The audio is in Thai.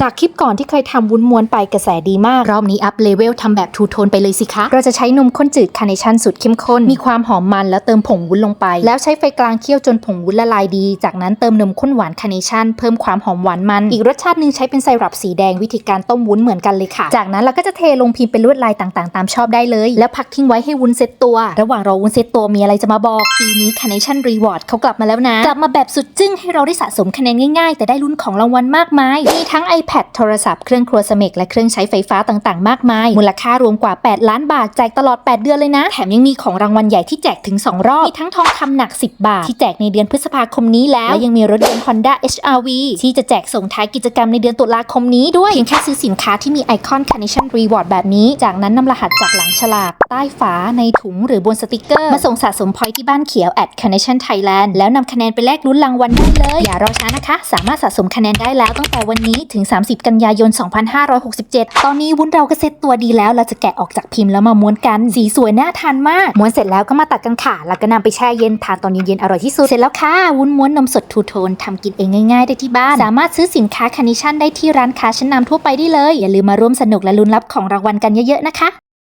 จากคลิปก่อนที่เคยทำวุ้นม้วนไปกระแสดีมาก รอบนี้อัพเลเวลทำแบบทูโทนไปเลยสิคะ เราจะใช้นมข้นจืดคาร์เนชั่นสุดเข้มข้น มีความหอมมันแล้วเติมผงวุ้นลงไป แล้วใช้ไฟกลางเคี่ยวจนผงวุ้นละลายดี จากนั้นเติมนมข้นหวานคาร์เนชั่นเพิ่มความหอมหวานมัน อีกรสชาตินึงใช้เป็นไซรัปสีแดงวิธีการต้มวุ้นเหมือนกันเลยค่ะ จากนั้นเราก็จะเทลงพิมพ์เป็นลวดลายต่างๆ ตามชอบได้เลย แล้วพักทิ้งไว้ให้วุ้นเซตตัว ระหว่างรอวุ้นเซตตัวมีอะไรจะมาบอกปีนี้คาร์เนชั่นรีวอร์ดเขากลับมาแล้วนะกลับมาแบบสุดจึ้งให้เราได้สะสมคะแนนง่ายๆ แต่ได้ลุ้นของรางวัลมากมายมีทั้ง iPad โทรศัพท์ เครื่องครัวสเมกและเครื่องใช้ไฟฟ้าต่างๆ มากมาย มูลค่ารวมกว่า 8 ล้านบาท แจกตลอด 8 เดือนเลยนะ แถมยังมีของรางวัลใหญ่ที่แจกถึง 2 รอบ มีทั้งทองคำหนัก 10 บาท ที่แจกในเดือนพฤษภาคมนี้แล้ว และยังมีรถยนต์ Honda HR-V ที่จะแจกส่งท้ายกิจกรรมในเดือนตุลาคมนี้ด้วย เพียงแค่ซื้อสินค้าที่มีไอคอน Carnation Reward แบบนี้ จากนั้นนำรหัสจากหลังฉลากใต้ฝาในถุงหรือบนสติกเกอร์ มาส่งสะสมพอยที่บ้านเขียว at Carnation Thailand แล้วนำคะแนนไปแลกลุ้นรางวัลได้เลย อย่ารอช้านะคะ สามารถสะสมคะแนนได้แล้วตั้งแต่วันนี้ถึง30 กันยายน 2567 ตอนนี้วุ้นเราก็เซ็ตตัวดีแล้ว เราจะแกะออกจากพิมพ์แล้วมาม้วนกัน สีสวยน่าทานมาก ม้วนเสร็จแล้วก็มาตัดกันค่ะ แล้วก็นำไปแช่เย็นทานตอนเย็นๆ อร่อยที่สุด เสร็จแล้วค่ะ วุ้นม้วนนมสดทูโทนทำกินเองง่ายๆ ได้ที่บ้าน สามารถซื้อสินค้าคานิชั่นได้ที่ร้านค้าชั้นนาทั่วไปได้เลย อย่าลืมมาร่วมสนุกและลุ้นรับของรางวัลกันเยอะๆ นะคะ